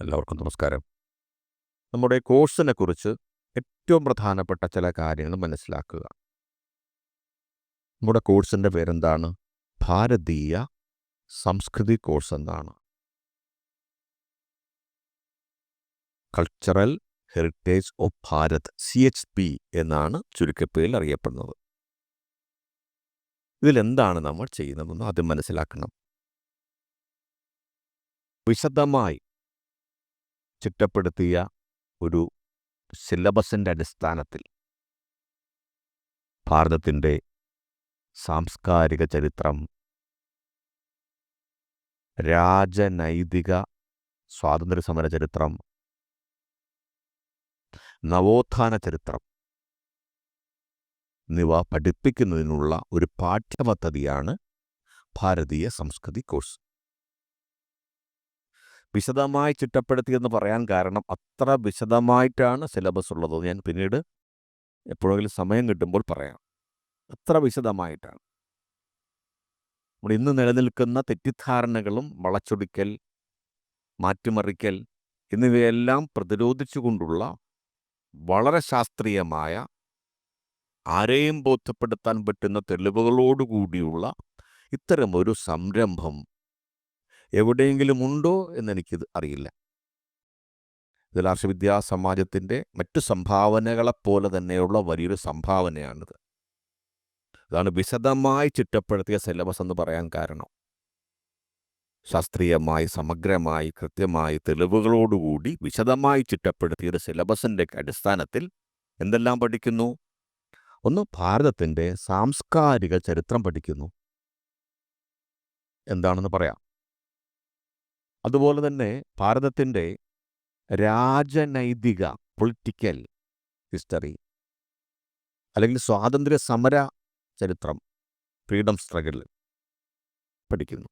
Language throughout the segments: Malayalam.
എല്ലാവർക്കും നമസ്കാരം. നമ്മുടെ കോഴ്സിനെ കുറിച്ച് ഏറ്റവും പ്രധാനപ്പെട്ട ചില കാര്യങ്ങൾ മനസ്സിലാക്കുക. നമ്മുടെ കോഴ്സിന്റെ പേരെന്താണ്? ഭാരതീയ സംസ്കൃതി കോഴ്സ് എന്നാണ്. Cultural heritage of Bharat C H P എന്നാണ് ചുരുക്കപ്പേരിൽ അറിയപ്പെടുന്നത്. ഇതിലെന്താണ് നമ്മൾ ചെയ്യുന്നതെന്ന് ആദ്യം മനസ്സിലാക്കണം. വിശദമായി ചിട്ടപ്പെടുത്തിയ ഒരു സിലബസിന്റെ അടിസ്ഥാനത്തിൽ ഭാരതത്തിന്റെ സാംസ്കാരിക ചരിത്രം രാജനൈതിക സ്വാതന്ത്ര്യ സമര ചരിത്രം നവോത്ഥാന ചരിത്രം എന്നിവ പഠിപ്പിക്കുന്നതിനുള്ള ഒരു പാഠ്യപദ്ധതിയാണ് ഭാരതീയ സംസ്കൃതി കോഴ്സ്. വിശദമായി ചിട്ടപ്പെടുത്തിയെന്ന് പറയാൻ കാരണം അത്ര വിശദമായിട്ടാണ് സിലബസ് ഉള്ളത്. ഞാൻ പിന്നീട് എപ്പോഴെങ്കിലും സമയം കിട്ടുമ്പോൾ പറയാം. അത്ര വിശദമായിട്ടാണ്. നമ്മൾ ഇന്ന് നിലനിൽക്കുന്ന തെറ്റിദ്ധാരണകളും വളച്ചൊടിക്കൽ മാറ്റിമറിക്കൽ എന്നിവയെല്ലാം പ്രതിരോധിച്ചുകൊണ്ടുള്ള വളരെ ശാസ്ത്രീയമായ ആരെയും ബോധ്യപ്പെടുത്താൻ പറ്റുന്ന തെളിവുകളോടുകൂടിയുള്ള ഇത്തരമൊരു സംരംഭം എവിടെയെങ്കിലും ഉണ്ടോ എന്നെനിക്കിത് അറിയില്ല. ഇതിൽ ആർഷവിദ്യാ സമാജത്തിന്റെ മറ്റു സംഭാവനകളെപ്പോലെ തന്നെയുള്ള വലിയൊരു സംഭാവനയാണിത്. അതാണ് വിശദമായി ചിട്ടപ്പെടുത്തിയ സിലബസ് എന്ന് പറയാൻ കാരണം. ശാസ്ത്രീയമായി സമഗ്രമായി കൃത്യമായി തെളിവുകളോടുകൂടി വിശദമായി ചിട്ടപ്പെടുത്തിയ ഒരു സിലബസിന്റെ അടിസ്ഥാനത്തിൽ എന്തെല്ലാം പഠിക്കുന്നു? ഒന്ന് ഭാരതത്തിന്റെ സാംസ്കാരിക ചരിത്രം പഠിക്കുന്നു. എന്താണെന്ന് പറയാം. അതുപോലെ തന്നെ ഭാരതത്തിന്റെ രാജനൈതിക പൊളിറ്റിക്കൽ ഹിസ്റ്ററി അല്ലെങ്കിൽ സ്വാതന്ത്ര്യ സമര ചരിത്രം ഫ്രീഡം സ്ട്രഗിൾ പഠിക്കുന്നു.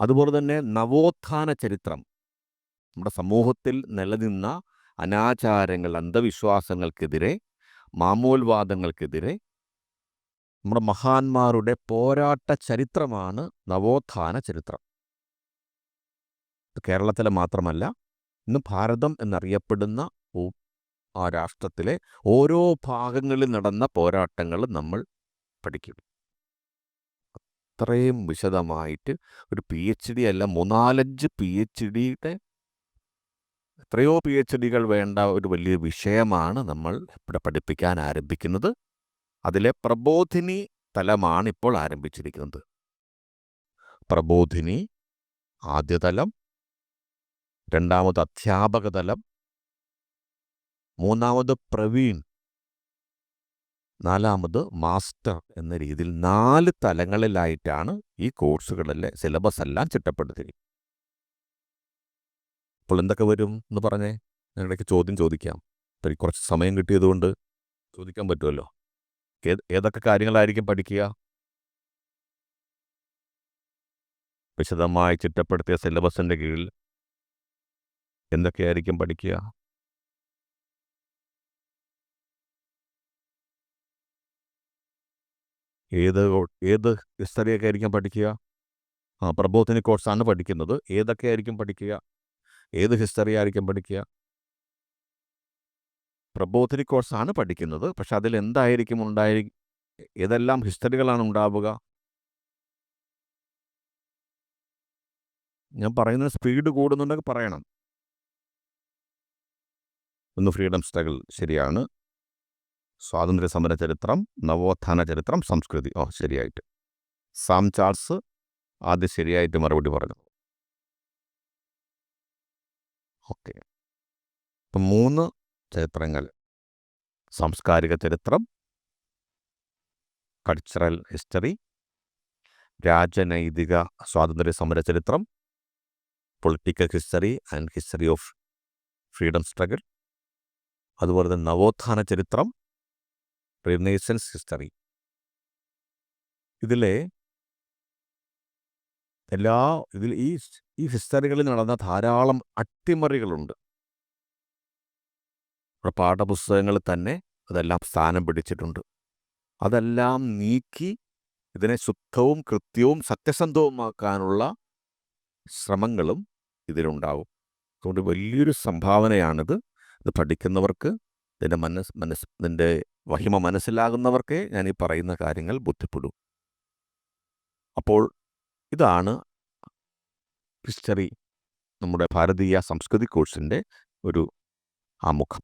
അതുപോലെ തന്നെ നവോത്ഥാന ചരിത്രം. നമ്മുടെ സമൂഹത്തിൽ നിലനിന്ന അനാചാരങ്ങൾ അന്ധവിശ്വാസങ്ങൾക്കെതിരെ മാമൂൽവാദങ്ങൾക്കെതിരെ നമ്മുടെ മഹാന്മാരുടെ പോരാട്ട ചരിത്രമാണ് നവോത്ഥാന ചരിത്രം. കേരളത്തിലെ മാത്രമല്ല ഇന്ന് ഭാരതം എന്നറിയപ്പെടുന്ന ആ രാഷ്ട്രത്തിലെ ഓരോ ഭാഗങ്ങളിൽ നടന്ന പോരാട്ടങ്ങൾ നമ്മൾ പഠിക്കും അത്രയും വിശദമായിട്ട് ഒരു പി എച്ച് ഡി അല്ല മൂന്നാലഞ്ച് പി എച്ച് ഡിയുടെ എത്രയോ പി എച്ച് ഡികൾ വേണ്ട ഒരു വലിയ വിഷയമാണ് നമ്മൾ ഇവിടെ പഠിപ്പിക്കാൻ ആരംഭിക്കുന്നത്. അതിലെ പ്രബോധിനി തലമാണ് ഇപ്പോൾ ആരംഭിച്ചിരിക്കുന്നത്. പ്രബോധിനി ആദ്യ തലം രണ്ടാമത് അധ്യാപക തലം മൂന്നാമത് പ്രവീൺ. നാലാമത് മാസ്റ്റർ എന്ന രീതിയിൽ നാല് തലങ്ങളിലായിട്ടാണ് ഈ കോഴ്സുകളിലെ സിലബസ് എല്ലാം ചിട്ടപ്പെടുത്തിയിരിക്കുന്നത് അപ്പോൾ എന്തൊക്കെ വരും എന്ന് പറഞ്ഞേ? നിങ്ങളുടെ ചോദ്യം ചോദിക്കാം. ഇപ്പം കുറച്ച് സമയം കിട്ടിയതുകൊണ്ട് ചോദിക്കാൻ പറ്റുമല്ലോ. ഏതൊക്കെ കാര്യങ്ങളായിരിക്കും പഠിക്കുക? വിശദമായി ചിട്ടപ്പെടുത്തിയ സിലബസിന്റെ കീഴിൽ എന്തൊക്കെയായിരിക്കും പഠിക്കുക? ഏത് ഏത് ഹിസ്റ്ററിയൊക്കെ ആയിരിക്കും പഠിക്കുക? ആ പ്രബോധന കോഴ്സാണ് പഠിക്കുന്നത്. ഏതൊക്കെ ആയിരിക്കും പഠിക്കുക? ഏത് ഹിസ്റ്ററി ആയിരിക്കും പഠിക്കുക? പ്രബോധന കോഴ്സാണ് പഠിക്കുന്നത്. പക്ഷെ അതിൽ എന്തായിരിക്കും ഉണ്ടായി ഏതെല്ലാം ഹിസ്റ്ററികളാണ് ഉണ്ടാവുക? ഞാൻ പറയുന്നത് സ്പീഡ് കൂടുന്നുണ്ടെങ്കിൽ പറയണം. ഒന്ന് ഫ്രീഡം സ്ട്രഗിൾ ശരിയാണ്. സ്വാതന്ത്ര്യ സമര ചരിത്രം നവോത്ഥാന ചരിത്രം സംസ്കൃതി. ഓ ശരിയായിട്ട്. സാം ചാൾസ് ആദ്യം ശരിയായിട്ട് മറുപടി പറഞ്ഞു. ഓക്കെ. ഇപ്പം മൂന്ന് ചരിത്രങ്ങൾ. സാംസ്കാരിക ചരിത്രം കൾച്ചറൽ ഹിസ്റ്ററി രാജനൈതിക സ്വാതന്ത്ര്യ സമര ചരിത്രം political history and history of freedom struggle. അതുപോലെ തന്നെ നവോത്ഥാന ചരിത്രം റിനേസൻസ് ഹിസ്റ്ററി. ഇതിലെ എല്ലാ ഇതിൽ ഈ ഈ ഹിസ്റ്ററികളിൽ നടന്ന ധാരാളം അട്ടിമറികളുണ്ട്. നമ്മുടെ പാഠപുസ്തകങ്ങളിൽ തന്നെ അതെല്ലാം സ്ഥാനം പിടിച്ചിട്ടുണ്ട്. അതെല്ലാം നീക്കി ഇതിനെ ശുദ്ധവും കൃത്യവും സത്യസന്ധവുമാക്കാനുള്ള ശ്രമങ്ങളും ഇതിലുണ്ടാവും. അതുകൊണ്ട് വലിയൊരു സംഭാവനയാണിത്. ഇത് പഠിക്കുന്നവർക്ക് ഇതിന്റെ മനസ് മനസ് ഇതിന്റെ വഹിമ മനസ്സിലാകുന്നവർക്കേ ഞാൻ ഈ പറയുന്ന കാര്യങ്ങൾ ബുദ്ധിപ്പെടൂ അപ്പോൾ ഇതാണ് ഹിസ്റ്ററി നമ്മുടെ ഭാരതീയ സംസ്കൃതി കോഴ്സിന്റെ ഒരു ആമുഖം.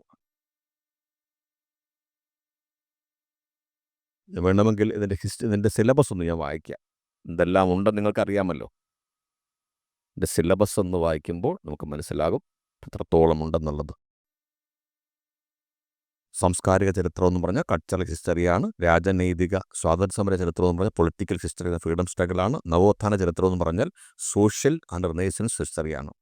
വേണമെങ്കിൽ ഇതിന്റെ ഹിസ്റ്ററി ഇതിന്റെ സിലബസ് ഒന്ന് ഞാൻ വായിക്കാം. എന്തെല്ലാം ഉണ്ടെന്ന് നിങ്ങൾക്കറിയാമല്ലോ? ഇതിന്റെ സിലബസ് ഒന്ന് വായിക്കുമ്പോൾ നമുക്ക് മനസ്സിലാകും എത്രത്തോളം ഉണ്ടെന്നുള്ളത്. സാംസ്കാരിക ചരിത്രം എന്ന് പറഞ്ഞാൽ കൾച്ചറൽ ഹിസ്റ്ററിയാണ് രാജനൈതിക സ്വാതന്ത്ര്യ സമര ചരിത്രം എന്ന് പറഞ്ഞാൽ പൊളിറ്റിക്കൽ ഹിസ്റ്ററി ഫ്രീഡം സ്ട്രഗിളാണ് നവോത്ഥാന ചരിത്രം എന്ന് പറഞ്ഞാൽ സോഷ്യൽ ആൻഡ് റിനേഷൻസ് ഹിസ്റ്ററിയാണ്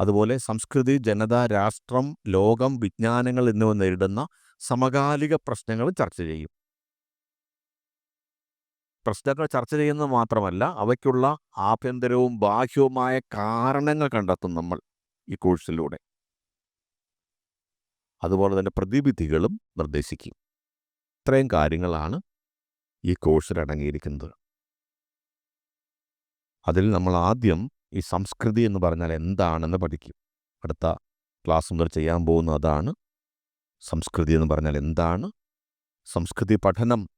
അതുപോലെ സംസ്കൃതി ജനത രാഷ്ട്രം ലോകം വിജ്ഞാനങ്ങൾ എന്നിവ നേരിടുന്ന സമകാലിക പ്രശ്നങ്ങൾ ചർച്ച ചെയ്യും. പ്രശ്നങ്ങൾ ചർച്ച ചെയ്യുന്നത് മാത്രമല്ല അവയ്ക്കുള്ള ആഭ്യന്തരവും ബാഹ്യവുമായ കാരണങ്ങൾ കണ്ടെത്തും നമ്മൾ ഈ കോഴ്സിലൂടെ അതുപോലെ തന്നെ പ്രതിവിധികളും നിർദ്ദേശിക്കും. ഇത്രയും കാര്യങ്ങളാണ് ഈ കോഴ്സിൽ അടങ്ങിയിരിക്കുന്നത്. അതിൽ നമ്മൾ ആദ്യം ഈ സംസ്കൃതി എന്ന് പറഞ്ഞാൽ എന്താണെന്ന് പഠിക്കും. അടുത്ത ക്ലാസ് മുതൽ ചെയ്യാൻ പോകുന്ന അതാണ് സംസ്കൃതി എന്ന് പറഞ്ഞാൽ എന്താണ്? സംസ്കൃതി പഠനം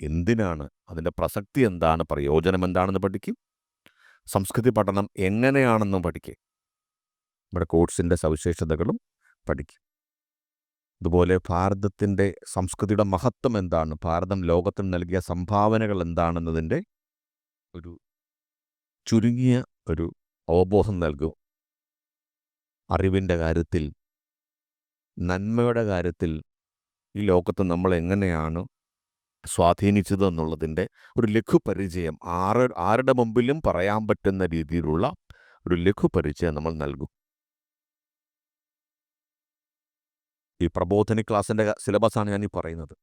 എന്തിനാണ്? അതിന്റെ പ്രസക്തി എന്താണ്? പ്രയോജനം എന്താണെന്ന് പഠിക്കും. സംസ്കൃതി പഠനം എങ്ങനെയാണെന്നും പഠിക്കും. നമ്മുടെ കോഴ്സിന്റെ സവിശേഷതകളും പഠിക്കും. അതുപോലെ ഭാരതത്തിന്റെ സംസ്കൃതിയുടെ മഹത്വം എന്താണ്? ഭാരതം ലോകത്തിന് നൽകിയ സംഭാവനകൾ എന്താണെന്നതിന്റെ ഒരു ചുരുങ്ങിയ ഒരു അവബോധം നൽകും. അറിവിന്റെ കാര്യത്തിൽ നന്മയുടെ കാര്യത്തിൽ ഈ ലോകത്ത് നമ്മൾ എങ്ങനെയാണ് സ്വാധീനിച്ചത് എന്നുള്ളതിന്റെ ഒരു ലഘുപരിചയം ആറ് ആരുടെ മുമ്പിലും പറയാൻ പറ്റുന്ന രീതിയിലുള്ള ഒരു ലഘുപരിചയം നമ്മൾ നൽകും. ഈ പ്രബോധന ക്ലാസ്സിന്റെ സിലബസാണ് ഞാൻ ഈ പറയുന്നത്.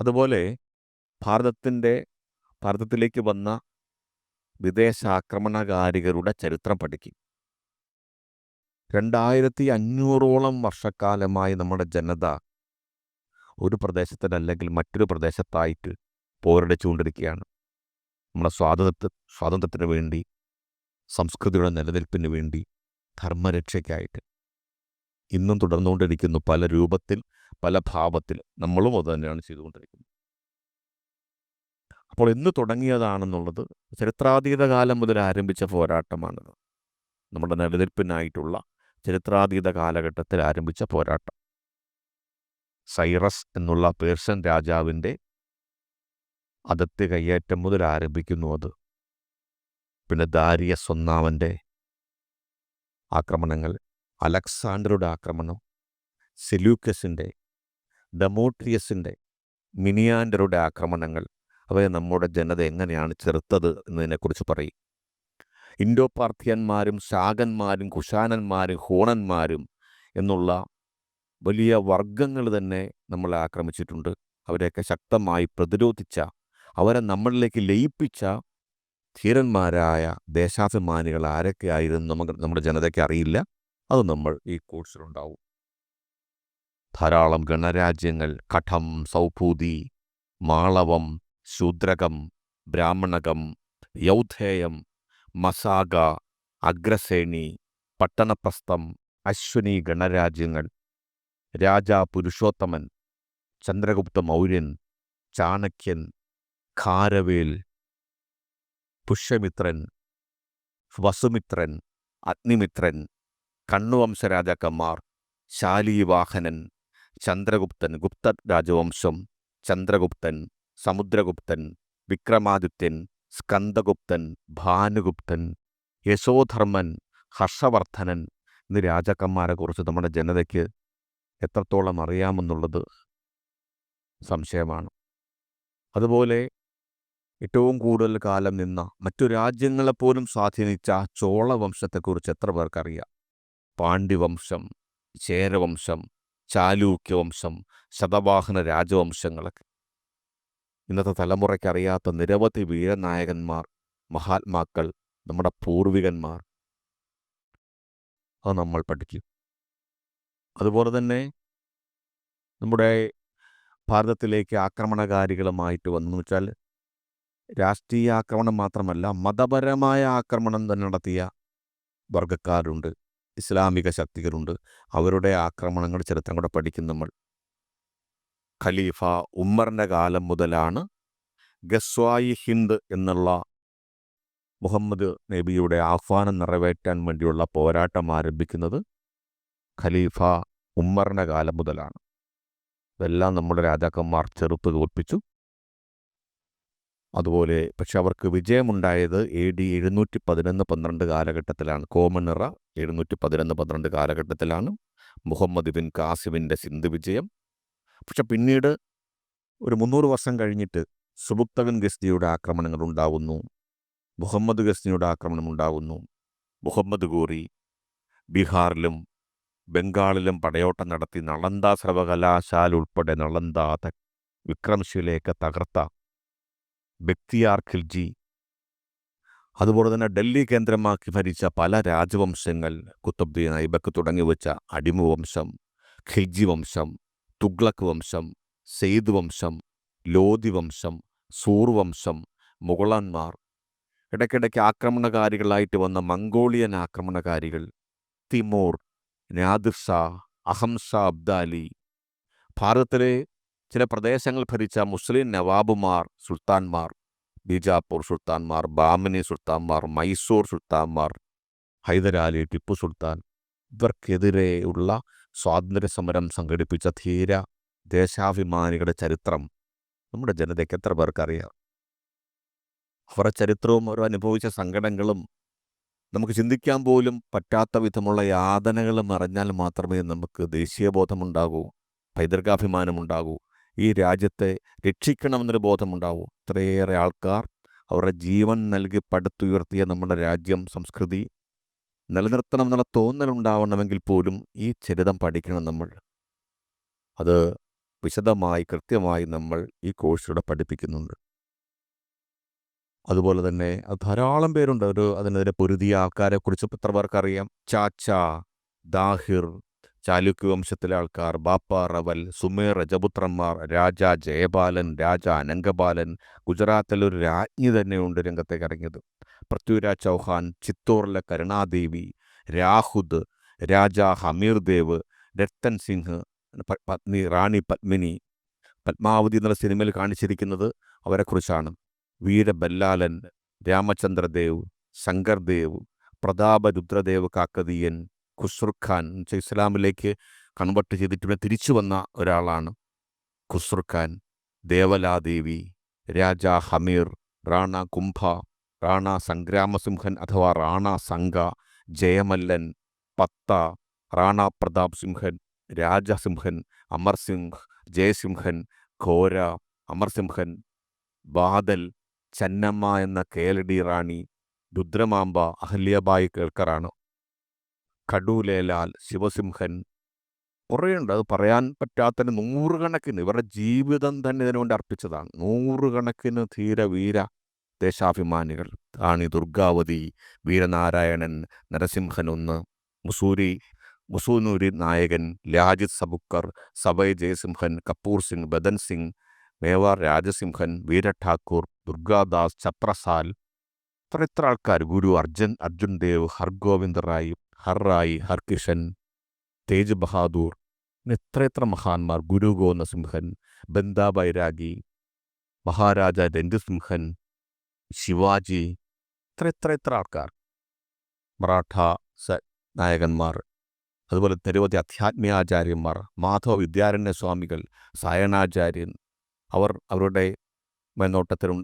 അതുപോലെ ഭാരതത്തിന്റെ ഭാരതത്തിലേക്ക് വന്ന വിദേശ ആക്രമണകാരികളുടെ ചരിത്രം പഠിക്കും. രണ്ടായിരത്തി അഞ്ഞൂറോളം വർഷക്കാലമായി നമ്മുടെ ജനത ഒരു പ്രദേശത്തിനല്ലെങ്കിൽ മറ്റൊരു പ്രദേശത്തായിട്ട് പോരടിച്ചുകൊണ്ടിരിക്കുകയാണ്. നമ്മുടെ സ്വാതന്ത്ര്യ സ്വാതന്ത്ര്യത്തിന് വേണ്ടി സംസ്കൃതിയുടെ നിലനിൽപ്പിന് വേണ്ടി ധർമ്മരക്ഷയ്ക്കായിട്ട്. ഇന്നും തുടർന്നുകൊണ്ടിരിക്കുന്നു. പല രൂപത്തിൽ പല ഭാവത്തിൽ നമ്മളും അത് തന്നെയാണ് ചെയ്തുകൊണ്ടിരിക്കുന്നത്. അപ്പോൾ എന്ന് തുടങ്ങിയതാണെന്നുള്ളത് ചരിത്രാതീത കാലം മുതൽ ആരംഭിച്ച പോരാട്ടമാണത്. നമ്മുടെ നിലനിൽപ്പിനായിട്ടുള്ള ചരിത്രാതീത കാലഘട്ടത്തിൽ ആരംഭിച്ച പോരാട്ടം. സൈറസ് എന്നുള്ള പേർഷ്യൻ രാജാവിന്റെ അതിർത്തി കയ്യേറ്റം മുതൽ ആരംഭിക്കുന്നു അത്. പിന്നെ ദാരിയസ് ഒന്നാമന്റെ ആക്രമണങ്ങൾ അലക്സാണ്ടറുടെ ആക്രമണം സെലൂക്കസിന്റെ ഡമോട്രിയസിന്റെ മിനിയാൻഡറുടെ ആക്രമണങ്ങൾ അവയെ നമ്മുടെ ജനത എങ്ങനെയാണ് ചെറുത്തത് എന്നതിനെക്കുറിച്ച് പറയും. ഇൻഡോ പാർത്ഥിയന്മാരും ശാകന്മാരും കുശാനന്മാരും ഹോണന്മാരും എന്നുള്ള വലിയ വർഗങ്ങൾ തന്നെ നമ്മളെ ആക്രമിച്ചിട്ടുണ്ട്. അവരെയൊക്കെ ശക്തമായി പ്രതിരോധിച്ച അവരെ നമ്മളിലേക്ക് ലയിപ്പിച്ച ധീരന്മാരായ ദേശാഭിമാനികൾ ആരൊക്കെയായിരുന്നു നമുക്ക് നമ്മുടെ ജനതയ്ക്ക് അറിയില്ല. അത് നമ്മൾ ഈ കോഴ്സിലുണ്ടാവും. ധാരാളം ഗണരാജ്യങ്ങൾ കഠം സൗഭൂതി മാളവം ശൂദ്രകം ബ്രാഹ്മണകം യൗധേയം മസാഗ അഗ്രസേണി പട്ടണപ്രസ്ഥം അശ്വനി ഗണരാജ്യങ്ങൾ രാജാ പുരുഷോത്തമൻ ചന്ദ്രഗുപ്ത മൗര്യൻ ചാണക്യൻ ഖാരവേൽ പുഷ്യമിത്രൻ വസുമിത്രൻ അഗ്നിമിത്രൻ കണ്ണുവംശ രാജാക്കന്മാർ ശാലീവാഹനൻ ചന്ദ്രഗുപ്തൻ ഗുപ്ത രാജവംശം ചന്ദ്രഗുപ്തൻ സമുദ്രഗുപ്തൻ വിക്രമാദിത്യൻ സ്കന്ദഗുപ്തൻ ഭാനുഗുപ്തൻ യശോധർമ്മൻ ഹർഷവർദ്ധനൻ എന്നീ രാജാക്കന്മാരെക്കുറിച്ച് നമ്മുടെ ജനതയ്ക്ക് എത്രത്തോളം അറിയാമെന്നുള്ളത് സംശയമാണ്. അതുപോലെ ഏറ്റവും കൂടുതൽ കാലം നിന്ന മറ്റു രാജ്യങ്ങളെപ്പോലും സ്വാധീനിച്ച ചോളവംശത്തെക്കുറിച്ച് എത്ര പേർക്കറിയാം? പാണ്ഡ്യവംശം ചേരവംശം ചാലൂക്യവംശം ശതവാഹന രാജവംശങ്ങളൊക്കെ. ഇന്നത്തെ തലമുറയ്ക്ക് അറിയാത്ത നിരവധി വീരനായകന്മാർ മഹാത്മാക്കൾ നമ്മുടെ പൂർവികന്മാർ. അത് നമ്മൾ പഠിക്കും. അതുപോലെ തന്നെ നമ്മുടെ ഭാരതത്തിലേക്ക് ആക്രമണകാരികളുമായിട്ട് വന്നു വെച്ചാൽ രാഷ്ട്രീയ ആക്രമണം മാത്രമല്ല മതപരമായ ആക്രമണം തന്നെ നടത്തിയ വർഗക്കാരുണ്ട് ഇസ്ലാമിക ശക്തികളുണ്ട്. അവരുടെ ആക്രമണങ്ങൾ ചരിത്രം കൂടെ പഠിക്കും നമ്മൾ. ഖലീഫ ഉമ്മറിന്റെ കാലം മുതലാണ് ഗസ്വായി ഹിന്ദ് എന്നുള്ള മുഹമ്മദ് നബിയുടെ ആഹ്വാനം നിറവേറ്റാൻ വേണ്ടിയുള്ള പോരാട്ടം ആരംഭിക്കുന്നത് ഖലീഫ ഉമ്മറിന്റെ കാലം മുതലാണ്. ഇതെല്ലാം നമ്മുടെ രാജാക്കന്മാർ ചെറുപ്പ് തോൽപ്പിച്ചു. അതുപോലെ പക്ഷെ അവർക്ക് വിജയമുണ്ടായത് എ ഡി എഴുന്നൂറ്റി പതിനൊന്ന് പന്ത്രണ്ട് കാലഘട്ടത്തിലാണ്. കോമണിറ എഴുന്നൂറ്റി പതിനൊന്ന് പന്ത്രണ്ട് കാലഘട്ടത്തിലാണ്. മുഹമ്മദ് ബിൻ കാസിമിന്റെ സിന്ധു വിജയം. പക്ഷെ പിന്നീട് ഒരു മുന്നൂറ് വർഷം കഴിഞ്ഞിട്ട് സുബുക്തകൻ ഗസ്തിയുടെ ആക്രമണങ്ങൾ ഉണ്ടാവുന്നു. മുഹമ്മദ് ഗസ്തിയുടെ ആക്രമണം ഉണ്ടാവുന്നു. മുഹമ്മദ് ഗോറി ബീഹാറിലും ബംഗാളിലും പടയോട്ടം നടത്തി നളന്ദ സർവകലാശാല ഉൾപ്പെടെ നളന്ദ വിക്രംശിലേക്ക് തകർത്ത ബക്തിയാർ ഖിൽജി അതുപോലെ തന്നെ ഡൽഹി കേന്ദ്രമാക്കി ഭരിച്ച പല രാജവംശങ്ങൾ കുത്തബ്ദീൻ ഐബക്ക് തുടങ്ങി വെച്ച അടിമവംശം ഖിൽജി വംശം തുഗ്ലക് വംശം സെയ്ദ് വംശം ലോധി വംശം സൂർ വംശം മുഗളന്മാർ. ഇടയ്ക്കിടയ്ക്ക് ആക്രമണകാരികളായിട്ട് വന്ന Mongolian ആക്രമണകാരികൾ Timur Nadir Shah Ahmad Shah Abdali. ഭാരതത്തിലെ ചില പ്രദേശങ്ങൾ ഭരിച്ച മുസ്ലിം നവാബുമാർ സുൽത്താൻമാർ ബീജാപ്പൂർ സുൽത്താൻമാർ ബാമിനി സുൽത്താൻമാർ മൈസൂർ സുൽത്താൻമാർ ഹൈദരാലി ടിപ്പു സുൽത്താൻ ഇവർക്കെതിരെയുള്ള സ്വാതന്ത്ര്യ സമരം സംഘടിപ്പിച്ച ധീര ദേശാഭിമാനികളുടെ ചരിത്രം നമ്മുടെ ജനതയ്ക്ക് എത്ര പേർക്കറിയാം? അവരുടെ ചരിത്രവും അവർ അനുഭവിച്ച സങ്കടങ്ങളും നമുക്ക് ചിന്തിക്കാൻ പോലും പറ്റാത്ത വിധമുള്ള യാതനകളും അറിഞ്ഞാൽ മാത്രമേ നമുക്ക് ദേശീയബോധമുണ്ടാകൂ പൈതൃകാഭിമാനമുണ്ടാകൂ. ഈ രാജ്യത്തെ രക്ഷിക്കണമെന്നൊരു ബോധമുണ്ടാവും. ഇത്രയേറെ ആൾക്കാർ അവരുടെ ജീവൻ നൽകി പടുത്തുയർത്തിയ നമ്മുടെ രാജ്യം സംസ്കൃതി നിലനിർത്തണം എന്നുള്ള തോന്നലുണ്ടാവണമെങ്കിൽ പോലും ഈ ചരിതം പഠിക്കണം നമ്മൾ. അത് വിശദമായി കൃത്യമായി നമ്മൾ ഈ കോഴ്സിലൂടെ പഠിപ്പിക്കുന്നുണ്ട്. അതുപോലെ തന്നെ ധാരാളം പേരുണ്ട്. ഒരു അതിനെതിരെ പൊരുതിയ ആൾക്കാരെ കുറിച്ച് പേർക്കറിയാം? ചാച്ച ദാഹിർ ചാലുക്യ വംശത്തിലെ ആൾക്കാർ ബാപ്പ റവൽ സുമേർ രജപുത്രന്മാർ രാജ ജയപാലൻ രാജ അനങ്കപാലൻ ഗുജറാത്തിലെ ഒരു രാജ്ഞി തന്നെയുണ്ട് രംഗത്തേക്ക് ഇറങ്ങിയത്. പൃഥ്വിരാജ് ചൗഹാൻ ചിത്തോറിലെ കരുണാദേവി രാഹുദ് രാജ ഹമീർ ദേവ് രത്തൻ സിംഗ് പത്നി റാണി പത്മിനി. പത്മാവതി എന്നുള്ള സിനിമയിൽ കാണിച്ചിരിക്കുന്നത് അവരെക്കുറിച്ചാണ് വീരബല്ലാലൻ രാമചന്ദ്രദേവ് ശങ്കർദേവ് പ്രതാപ രുദ്രദേവ് കാക്കതീയൻ ഖുസ്രു ഖാൻ ഇസ്ലാമിലേക്ക് കൺവെർട്ട് ചെയ്തിട്ട് പിന്നെ തിരിച്ചു വന്ന ഒരാളാണ് ഖുസ്രു ഖാൻ ദേവലാദേവി രാജ ഹമീർ റാണ കുംഭ റാണ സംഗ്രാമസിംഹൻ അഥവാ റാണ സംഘ ജയമല്ലൻ പത്ത റാണ പ്രതാപ് സിംഹൻ രാജസിംഹൻ അമർ സിംഹ് ജയസിംഹൻ ഘോര അമർസിംഹൻ ബാദൽ ചന്നമ്മ എന്ന കേലടി റാണി രുദ്രമാമ്പ അഹല്യബായി കേൾക്കറാണ്. കടൂലേലാൽ ശിവസിംഹൻ കുറേയുണ്ട്. അത് പറയാൻ പറ്റാത്തതിന് നൂറുകണക്കിന് ഇവരുടെ ജീവിതം തന്നെ ഇതിനുവേണ്ടി അർപ്പിച്ചതാണ്. നൂറുകണക്കിന് ധീര വീര ദേശാഭിമാനികൾ റാണി ദുർഗാവതി വീരനാരായണൻ നരസിംഹൻ ഒന്ന് മുസൂരി മുസൂനൂരി നായകൻ ലാജിത് സബുക്കർ സബൈ ജയസിംഹൻ കപൂർ സിംഗ് ബദൻ സിംഗ് മേവാർ രാജസിംഹൻ വീര ഠാക്കൂർ ദുർഗാദാസ് ചപ്രസാൽ ഇത്ര ഇത്ര ആൾക്കാർ ഗുരു അർജുൻ അർജുൻ ദേവ് ഹർഗോവിന്ദ് റായ് ഹർ റായ് ഹർകിഷൻ തേജ് ബഹാദൂർ ഇങ്ങനെ എത്ര എത്ര മഹാന്മാർ? ഗുരു ഗോനസിംഹൻ ബന്ദാ ബൈരാഗി മഹാരാജ രഞ്ജുസിംഹൻ ശിവാജി ഇത്ര എത്ര എത്ര ആൾക്കാർ. മറാഠ നായകന്മാർ അതുപോലെ നിരവധി അധ്യാത്മികാചാര്യന്മാർ മാധവ വിദ്യാരണ്യ സ്വാമികൾ സായണാചാര്യൻ അവർ അവരുടെ മേൽനോട്ടത്തിലും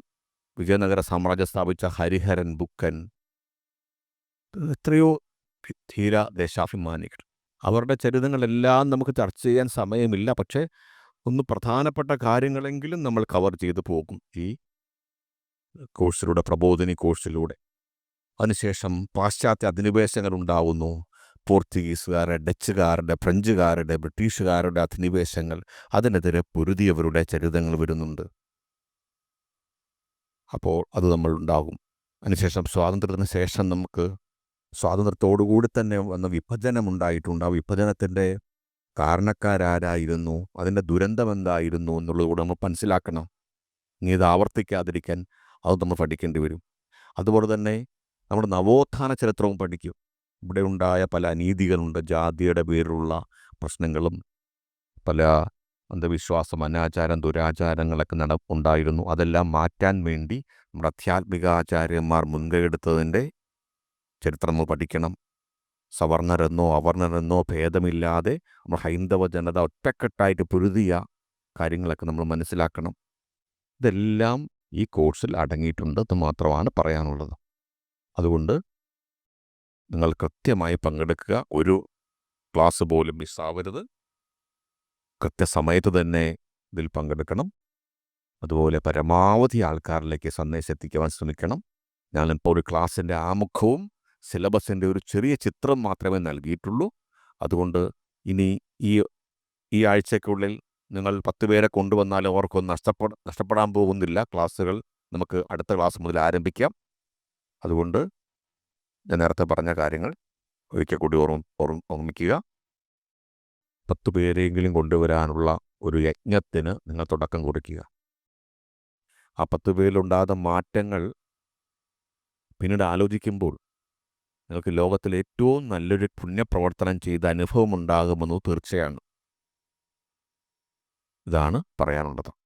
വിജയനഗര സാമ്രാജ്യം സ്ഥാപിച്ച ഹരിഹരൻ ബുക്കൻ. എത്രയോ ധീര ദേശാഭിമാനികൾ. അവരുടെ ചരിതങ്ങളെല്ലാം നമുക്ക് ചർച്ച ചെയ്യാൻ സമയമില്ല. പക്ഷേ ഒന്ന് പ്രധാനപ്പെട്ട കാര്യങ്ങളെങ്കിലും നമ്മൾ കവർ ചെയ്തു പോകും ഈ കോഴ്സിലൂടെ പ്രബോധിനി കോഴ്സിലൂടെ. അതിനുശേഷം പാശ്ചാത്യ അധിനിവേശങ്ങൾ ഉണ്ടാവുന്നു. പോർച്ചുഗീസുകാരുടെ ഡച്ചുകാരുടെ ഫ്രഞ്ചുകാരുടെ ബ്രിട്ടീഷുകാരുടെ അധിനിവേശങ്ങൾ അതിനെതിരെ പൊരുതിയവരുടെ ചരിതങ്ങൾ വരുന്നുണ്ട്. അപ്പോൾ അത് നമ്മൾ ഉണ്ടാകും. അതിനുശേഷം സ്വാതന്ത്ര്യത്തിന് ശേഷം നമുക്ക് സ്വാതന്ത്ര്യത്തോടുകൂടി തന്നെ വന്ന വിഭജനം ഉണ്ടായിട്ടുണ്ട് ആ വിഭജനത്തിന്റെ കാരണക്കാരാരായിരുന്നു? അതിന്റെ ദുരന്തം എന്തായിരുന്നു എന്നുള്ളതുകൂടെ നമ്മൾ മനസ്സിലാക്കണം. ഇനി ഇത് ആവർത്തിക്കാതിരിക്കാൻ അത് നമ്മൾ പഠിക്കേണ്ടി വരും. അതുപോലെ തന്നെ നമ്മുടെ നവോത്ഥാന ചരിത്രവും പഠിക്കും. ഇവിടെ ഉണ്ടായ പല അനീതികളുണ്ട്. ജാതിയുടെ പേരിലുള്ള പ്രശ്നങ്ങളും പല അന്ധവിശ്വാസം അനാചാരം ദുരാചാരങ്ങളൊക്കെ നട ഉണ്ടായിരുന്നു. അതെല്ലാം മാറ്റാൻ വേണ്ടി നമ്മുടെ ആധ്യാത്മിക ആചാര്യന്മാർ മുൻകൈയെടുത്തതിന്റെ ചരിത്രം നമ്മൾ പഠിക്കണം. സവർണരെന്നോ അവർണരെന്നോ ഭേദമില്ലാതെ നമ്മൾ ഹൈന്ദവ ജനത ഒറ്റക്കെട്ടായിട്ട് പൊരുതിയ കാര്യങ്ങളൊക്കെ നമ്മൾ മനസ്സിലാക്കണം. ഇതെല്ലാം ഈ കോഴ്സിൽ അടങ്ങിയിട്ടുണ്ട് എന്ന് മാത്രമാണ് പറയാനുള്ളത്. അതുകൊണ്ട് നിങ്ങൾ കൃത്യമായി പങ്കെടുക്കുക. ഒരു ക്ലാസ് പോലും മിസ്സാവരുത്. കൃത്യസമയത്ത് തന്നെ ഇതിൽ പങ്കെടുക്കണം. അതുപോലെ പരമാവധി ആൾക്കാരിലേക്ക് സന്ദേശം എത്തിക്കുവാൻ ശ്രമിക്കണം. ഞാനിപ്പോൾ ഒരു ക്ലാസ്സിന്റെ ആമുഖവും സിലബസിന്റെ ഒരു ചെറിയ ചിത്രം മാത്രമേ നൽകിയിട്ടുള്ളൂ. അതുകൊണ്ട് ഇനി ഈ ഈ ആഴ്ചയ്ക്കുള്ളിൽ നിങ്ങൾ പത്ത് പേരെ കൊണ്ടുവന്നാലും അവർക്കൊന്നും നഷ്ടപ്പെട നഷ്ടപ്പെടാൻ പോകുന്നില്ല. ക്ലാസ്സുകൾ നമുക്ക് അടുത്ത ക്ലാസ് മുതൽ ആരംഭിക്കാം. അതുകൊണ്ട് ഞാൻ നേരത്തെ പറഞ്ഞ കാര്യങ്ങൾ ഒരിക്കൽ കൂടി ഓർമ്മ ഓർമ്മ ഓർമ്മിക്കുക. പത്ത് പേരെങ്കിലും കൊണ്ടുവരാനുള്ള ഒരു യജ്ഞത്തിന് നിങ്ങൾ തുടക്കം കുറിക്കുക. ആ പത്ത് പേരിലുണ്ടാകുന്ന മാറ്റങ്ങൾ പിന്നീട് ആലോചിക്കുമ്പോൾ നിങ്ങൾക്ക് ലോകത്തിൽ ഏറ്റവും നല്ലൊരു പുണ്യപ്രവർത്തനം ചെയ്ത അനുഭവം ഉണ്ടാകുമെന്ന് തീർച്ചയാണ്. ഇതാണ് പറയാനുള്ളത്.